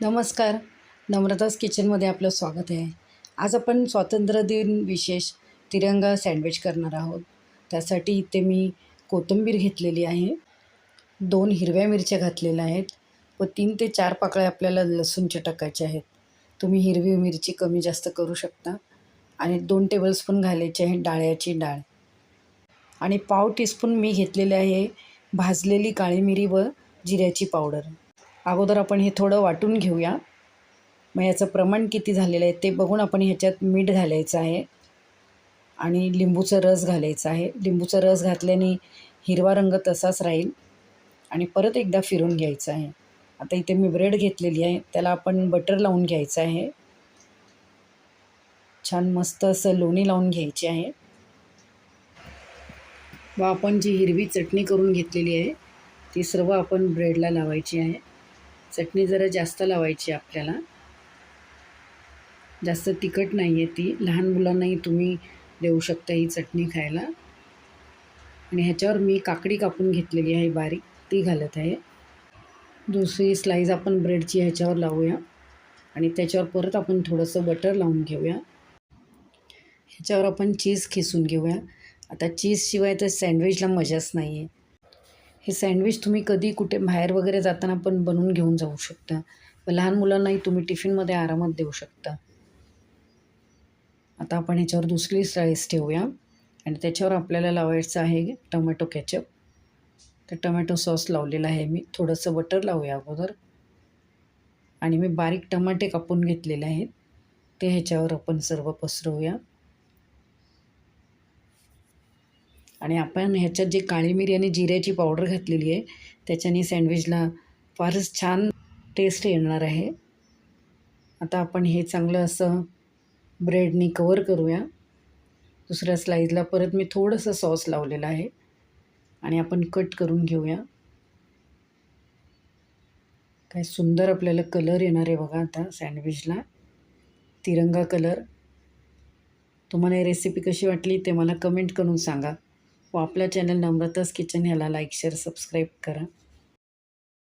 नमस्कार. नम्रदास किचनमध्ये आपलं स्वागत आहे. आज आपण स्वातंत्र्य दिन विशेष तिरंगा सँडविच करणार आहोत. त्यासाठी इथे मी कोथिंबीर घेतलेली आहे. दोन हिरव्या मिरच्या घातलेल्या आहेत व तीन ते चार पाकळ्या आपल्याला लसूणच्या टाकायच्या आहेत. तुम्ही हिरवी मिरची कमी जास्त करू शकता आणि दोन टेबलस्पून घालायचे आहे डाळ्याची डाळ. आणि पाव टीस्पून मी घेतलेले आहे भाजलेली काळी मिरी व जिऱ्याची पावडर. अगोदर आपण हे थोडं वाटून घेऊया. मग याचं प्रमाण किती झालेलं आहे ते बघून आपण ह्याच्यात मीठ घालायचं आहे आणि लिंबूचा रस घालायचा आहे. लिंबूचा रस घातल्याने हिरवा रंग तसाच राहील आणि परत एकदा फिरून घ्यायचं आहे. आता इथे मी ब्रेड घेतलेली आहे. त्याला आपण बटर लावून घ्यायचं आहे. छान मस्त असं लोणी लावून घ्यायची आहे. व आपण जी हिरवी चटणी करून घेतलेली आहे ती सर्व आपण ब्रेडला लावायची आहे. चटणी जरा जास्त लावायची आपल्याला. जास्त तिखट नाही आहे ती. लहान मुलांनाही तुम्ही देऊ शकता ही चटणी खायला. आणि ह्याच्यावर मी काकडी कापून घेतलेली आहे बारीक. ती घालत आहे. दुसरी स्लाईज आपण ब्रेडची ह्याच्यावर लावूया. आणि त्याच्यावर परत आपण थोडंसं बटर लावून घेऊया. ह्याच्यावर आपण चीज खिसून घेऊया. आता चीजशिवाय तर सँडविचला मजाच नाही आहे हे सँडविच तुम्ही कधी कुठे बाहेर वगैरे जाताना पण बनवून घेऊन जाऊ शकता. व लहान मुलांनाही तुम्ही टिफिनमध्ये आरामात देऊ शकता. आता आपण ह्याच्यावर दुसरी स्लाईस ठेवूया. आणि त्याच्यावर आपल्याला लावायचं आहे टोमॅटो कॅचअप तर टोमॅटो सॉस लावलेला आहे मी. थोडंसं बटर लावूया अगोदर. आणि मी बारीक टमाटे कापून घेतलेले आहेत. ते ह्याच्यावर आपण सर्व पसरवूया. आणि आपण ह्याच्यात जे काळी मिरी आणि जिऱ्याची पावडर घातलेली आहे त्याच्याने सँडविचला फारच छान टेस्ट येणार आहे. आता आपण हे चांगलं असं ब्रेडनी कवर करूया. दुसऱ्या स्लाईजला परत मी थोडंसं सॉस लावलेलं आहे. आणि आपण कट करून घेऊया. काय सुंदर आपल्याला कलर येणार आहे बघा आता सँडविचला तिरंगा कलर तुम्हाला ही रेसिपी कशी वाटली ते मला कमेंट करून सांगा. व आपल्या चॅनल नम्रतास किचन ह्याला लाईक शेअर सबस्क्राईब करा.